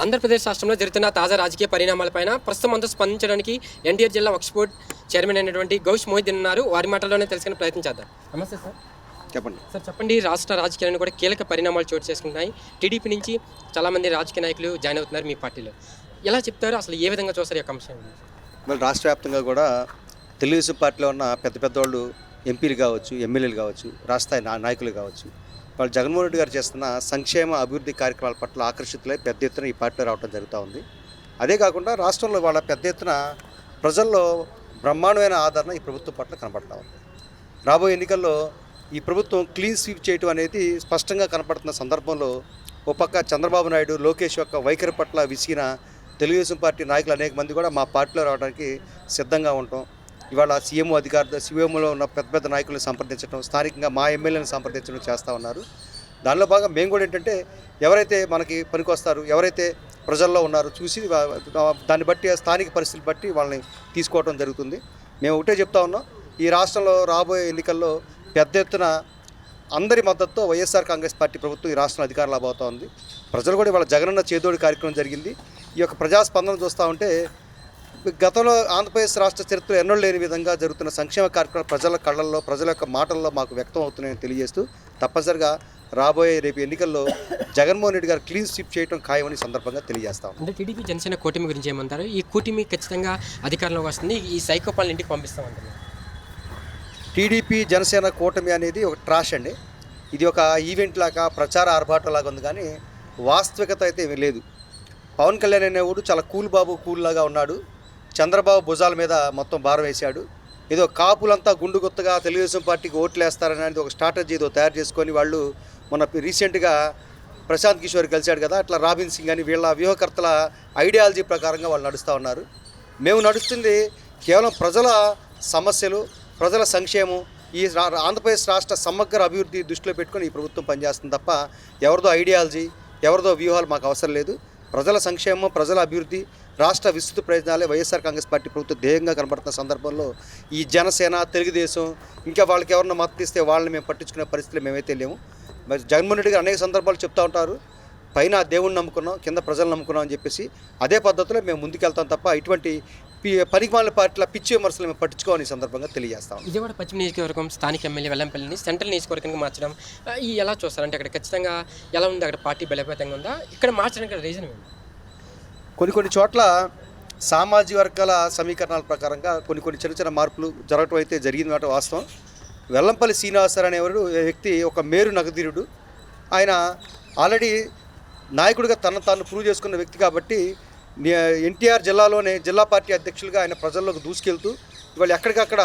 ఆంధ్రప్రదేశ్ రాష్ట్రంలో జరుగుతున్న తాజా రాజకీయ పరిణామాలపైన ప్రస్తుతం అంతా స్పందించడానికి ఎన్టీఆర్ జిల్లా వక్స్పోర్ట్ చైర్మన్ అయినటువంటి గౌష్ మొహిద్దీన్ ఉన్నారు. వారి మాటల్లోనే తెలుసుకునే ప్రయత్నం చేద్దాం. నమస్తే సార్. చెప్పండి. సార్ చెప్పండి రాష్ట్ర రాజకీయాలను కూడా కీలక పరిణామాలు చోటు చేసుకుంటున్నాయి. టీడీపీ నుంచి చాలామంది రాజకీయ నాయకులు జాయిన్ అవుతున్నారు మీ పార్టీలో. ఎలా చెప్తారు? అసలు ఏ విధంగా చూస్తారు ఈ యొక్క అంశం? మరి రాష్ట్ర వ్యాప్తంగా కూడా తెలుగుదేశం పార్టీలో ఉన్న పెద్ద పెద్ద వాళ్ళు ఎంపీలు కావచ్చు ఎమ్మెల్యేలు కావచ్చు రాష్ట్ర నాయకులు కావచ్చు వాళ్ళు జగన్మోహన్ రెడ్డి గారు చేస్తున్న సంక్షేమ అభివృద్ధి కార్యక్రమాల పట్ల ఆకర్షితులై పెద్ద ఎత్తున ఈ పార్టీలో రావడం జరుగుతూ ఉంది అదే కాకుండా రాష్ట్రంలో వాళ్ళ పెద్ద ఎత్తున ప్రజల్లో బ్రహ్మాండమైన ఆదరణ ఈ ప్రభుత్వం పట్ల కనపడతా ఉంది. రాబోయే ఎన్నికల్లో ఈ ప్రభుత్వం క్లీన్ స్వీప్ చేయడం అనేది స్పష్టంగా కనపడుతున్న సందర్భంలో ఓ పక్క చంద్రబాబు నాయుడు లోకేష్ యొక్క వైఖరి పట్ల విసిగిన తెలుగుదేశం పార్టీ నాయకులు అనేక మంది కూడా మా పార్టీలో రావడానికి సిద్ధంగా ఉంటాం ఇవాళ సీఎం అధికారులు సీఎంలో ఉన్న పెద్ద పెద్ద నాయకులను సంప్రదించడం స్థానికంగా మా ఎమ్మెల్యేలను సంప్రదించడం చేస్తూ ఉన్నారు. దానిలో భాగంగా మేము కూడా ఏంటంటే ఎవరైతే మనకి పనికొస్తారు ఎవరైతే ప్రజల్లో ఉన్నారో చూసి దాన్ని బట్టి స్థానిక పరిస్థితులు బట్టి వాళ్ళని తీసుకోవడం జరుగుతుంది. మేము ఒకటే చెప్తా ఉన్నాం ఈ రాష్ట్రంలో రాబోయే ఎన్నికల్లో పెద్ద ఎత్తున అందరి మద్దతుతో వైఎస్ఆర్ కాంగ్రెస్ పార్టీ ప్రభుత్వం ఈ రాష్ట్రంలో అధికారంలో అవబోతా ఉంది. ప్రజలు కూడా ఇవాళ జగనన్న చేదోడి కార్యక్రమం జరిగింది. ఈ యొక్క ప్రజాస్పందన చూస్తూ ఉంటే గతంలో ఆంధ్రప్రదేశ్ రాష్ట్ర చరిత్ర ఎన్నో లేని విధంగా జరుగుతున్న సంక్షేమ కార్యక్రమాలు ప్రజల కళ్ళల్లో ప్రజల యొక్క మాటల్లో మాకు వ్యక్తం అవుతున్నాయని తెలియజేస్తూ తప్పనిసరిగా రాబోయే రేపు ఎన్నికల్లో జగన్మోహన్ రెడ్డి గారు క్లీన్ స్వీప్ చేయడం ఖాయమని సందర్భంగా తెలియజేస్తాం. అంటే టీడీపీ జనసేన కూటమి గురించి ఏమంటారు? ఈ కూటమి ఖచ్చితంగా అధికారంలోకి వస్తుంది. ఈ సైకోపాలను ఇంటికి పంపిస్తామంటున్నారు టీడీపీ జనసేన కూటమి అనేది ఒక ట్రాష్ అండి. ఇది ఒక ఈవెంట్ లాగా ప్రచార ఆర్భాటం లాగా ఉంది కానీ వాస్తవికత అయితే లేదు. పవన్ కళ్యాణ్ అనేవాడు చాలా కూల్ బాబు కూల్ లాగా ఉన్నాడు. చంద్రబాబు భుజాల మీద మొత్తం భారం వేశాడు. ఏదో కాపులంతా గుండు గుత్తగా తెలుగుదేశం పార్టీకి ఓట్లు వేస్తారనేది ఒక స్ట్రాటజీ ఏదో తయారు చేసుకొని వాళ్ళు మొన్న రీసెంట్గా ప్రశాంత్ కిషోర్ కలిశాడు కదా అట్లా రాబిన్ సింగ్ అని వీళ్ళ వ్యూహకర్తల ఐడియాలజీ ప్రకారంగా వాళ్ళు నడుస్తూ ఉన్నారు. మేము నడుస్తుంది కేవలం ప్రజల సమస్యలు ప్రజల సంక్షేమం ఈ ఆంధ్రప్రదేశ్ రాష్ట్ర సమగ్ర అభివృద్ధి దృష్టిలో పెట్టుకొని ఈ ప్రభుత్వం పనిచేస్తుంది తప్ప ఎవరిదో ఐడియాలజీ ఎవరిదో వ్యూహాలు మాకు అవసరం లేదు. ప్రజల సంక్షేమం ప్రజల అభివృద్ధి రాష్ట్ర విస్తృత ప్రయోజనాలే వైఎస్ఆర్ కాంగ్రెస్ పార్టీ ప్రభుత్వం ధ్యేయంగా కనబడుతున్న సందర్భంలో ఈ జనసేన తెలుగుదేశం ఇంకా వాళ్ళకి ఎవరన్నా మద్దతు ఇస్తే వాళ్ళని మేము పట్టించుకునే పరిస్థితులు మేమైతే లేము. మరి జగన్మోహన్ రెడ్డి గారు అనేక సందర్భాలు చెప్తా ఉంటారు. పైన దేవుణ్ణి నమ్ముకున్నాం కింద ప్రజలు నమ్ముకున్నాం అని చెప్పేసి అదే పద్ధతిలో మేము ముందుకెళ్తాం తప్ప ఇటువంటి పనికిమాల పార్టీల పిచ్చి విమర్శలు మేము పట్టించుకోవాలని సందర్భంగా తెలియజేస్తాం విజయవాడ పశ్చిమ నియోజకవర్గం స్థానిక ఎమ్మెల్యే వెల్లంపల్లిని సెంట్రల్ నియోజకవర్గానికి మార్చడం ఈ ఎలా చూస్తారంటే అక్కడ ఖచ్చితంగా ఎలా ఉంది? అక్కడ పార్టీ బలపేతంగా ఉందా? ఇక్కడ మార్చడానికి రీజన్ ఏంటి కొన్ని కొన్ని చోట్ల సామాజిక వర్గాల సమీకరణాల ప్రకారంగా కొన్ని కొన్ని చిన్న చిన్న మార్పులు జరగటం అయితే జరిగింది మాట వాస్తవం. వెల్లంపల్లి శ్రీనివాసరావు అనేవాడు వ్యక్తి ఒక మేరు నగధీరుడు. ఆయన ఆల్రెడీ నాయకుడిగా తన తాను ప్రూవ్ చేసుకున్న వ్యక్తి కాబట్టి ఎన్టీఆర్ జిల్లాలోనే జిల్లా పార్టీ అధ్యక్షులుగా ఆయన ప్రజల్లోకి దూసుకెళ్తూ ఇవాళ ఎక్కడికక్కడ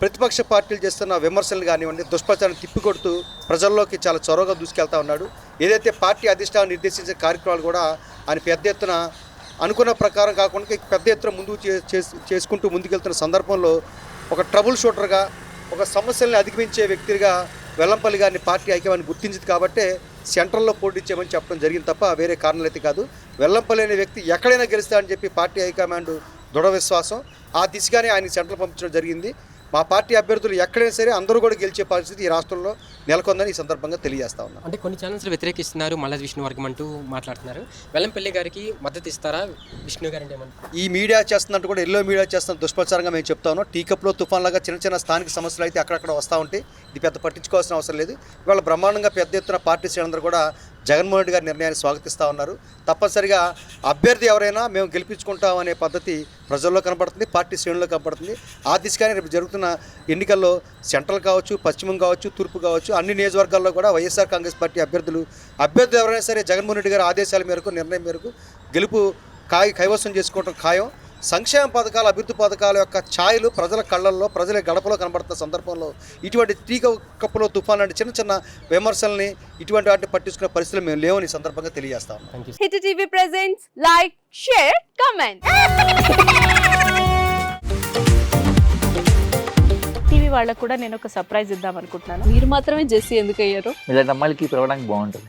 ప్రతిపక్ష పార్టీలు చేస్తున్న విమర్శలు కానివ్వండి దుష్ప్రచారం తిప్పికొడుతూ ప్రజల్లోకి చాలా చొరవగా దూసుకెళ్తా ఉన్నాడు. ఏదైతే పార్టీ అధిష్టానం నిర్దేశించే కార్యక్రమాలు కూడా ఆయన పెద్ద ఎత్తున అనుకున్న ప్రకారం కాకుండా పెద్ద ఎత్తున ముందుకు చే- చేసుకుంటూ ముందుకెళ్తున్న సందర్భంలో ఒక ట్రబుల్ షూటర్గా ఒక సమస్యల్ని అధిగమించే వ్యక్తిగా వెల్లంపల్లి గారిని పార్టీ ఐక్యమని గుర్తించింది కాబట్టే సెంట్రల్లో పోటీ చేయమని చెప్పడం జరిగింది తప్ప వేరే కారణాలు అయితే కాదు. వెల్లంపల్లి అనే వ్యక్తి ఎక్కడైనా గెలుస్తాడని చెప్పి పార్టీ హైకమాండ్ దృఢ విశ్వాసం. ఆ దిశగానే ఆయన సెంట్రల్ పంపించడం జరిగింది. మా పార్టీ అభ్యర్థులు ఎక్కడైనా సరే అందరూ కూడా గెలిచే పరిస్థితి ఈ రాష్ట్రంలో నెలకొందని ఈ సందర్భంగా తెలియజేస్తా ఉన్నాం. అంటే కొన్ని ఛానల్స్ వ్యతిరేకిస్తున్నారు. మల్ల విష్ణు వర్గం అంటూ మాట్లాడుతున్నారు. వెల్లంపల్లి గారికి మద్దతు ఇస్తారా? విష్ణు గారు అంటే ఈ మీడియా చేస్తున్నట్టు కూడా ఎల్లో మీడియా చేస్తున్న దుష్ప్రచారంగా మేము చెప్తా ఉన్నాం. టీ కప్లో తుఫాన్ లాగా చిన్న చిన్న స్థానిక సమస్యలు అయితే అక్కడక్కడ వస్తూ ఉంటాయి. ఇది పెద్ద పట్టించుకోవాల్సిన అవసరం లేదు. ఇవాళ బ్రహ్మాండంగా పెద్ద ఎత్తున పార్టీ శ్రేణులందరూ కూడా జగన్మోహన్ రెడ్డి గారి నిర్ణయాన్ని స్వాగతిస్తూ ఉన్నారు. తప్పనిసరిగా అభ్యర్థి ఎవరైనా మేము గెలిపించుకుంటాం అనే పద్ధతి ప్రజల్లో కనబడుతుంది పార్టీ శ్రేణుల్లో కనబడుతుంది ఆ దిశగానే రేపు జరుగుతున్న ఎన్నికల్లో సెంట్రల్ కావచ్చు పశ్చిమం కావచ్చు తూర్పు కావచ్చు అన్ని నియోజకవర్గాల్లో కూడా వైఎస్ఆర్ కాంగ్రెస్ పార్టీ అభ్యర్థులు అభ్యర్థులు ఎవరైనా సరే జగన్మోహన్ రెడ్డి గారి ఆదేశాల మేరకు నిర్ణయం మేరకు గెలుపు కాయ కైవసం చేసుకోవడం ఖాయం. సంక్షేమ పథకాల అభివృద్ధి పథకాల యొక్క ఛాయలు ప్రజల కళ్ళల్లో ప్రజల గడపలో కనబడుతున్న సందర్భంలో ఇటువంటి తీగ కప్పులో తుఫాన్ లాంటి చిన్న చిన్న విమర్శల్ని ఇటువంటి వాటిని పట్టించుకునే పరిస్థితులు మేము లేవని సందర్భంగా తెలియజేస్తా hit TV presents like share comment TV వాళ్ళకు కూడా నేను ఒక సర్ప్రైజ్ ఇద్దాం అనుకుంటున్నాను. మీరు మాత్రమే జెస్సీ ఎందుకు అయ్యారు ఇలాంటి అమ్మాయిలకి పిలవడానికి బాగుంటుంది.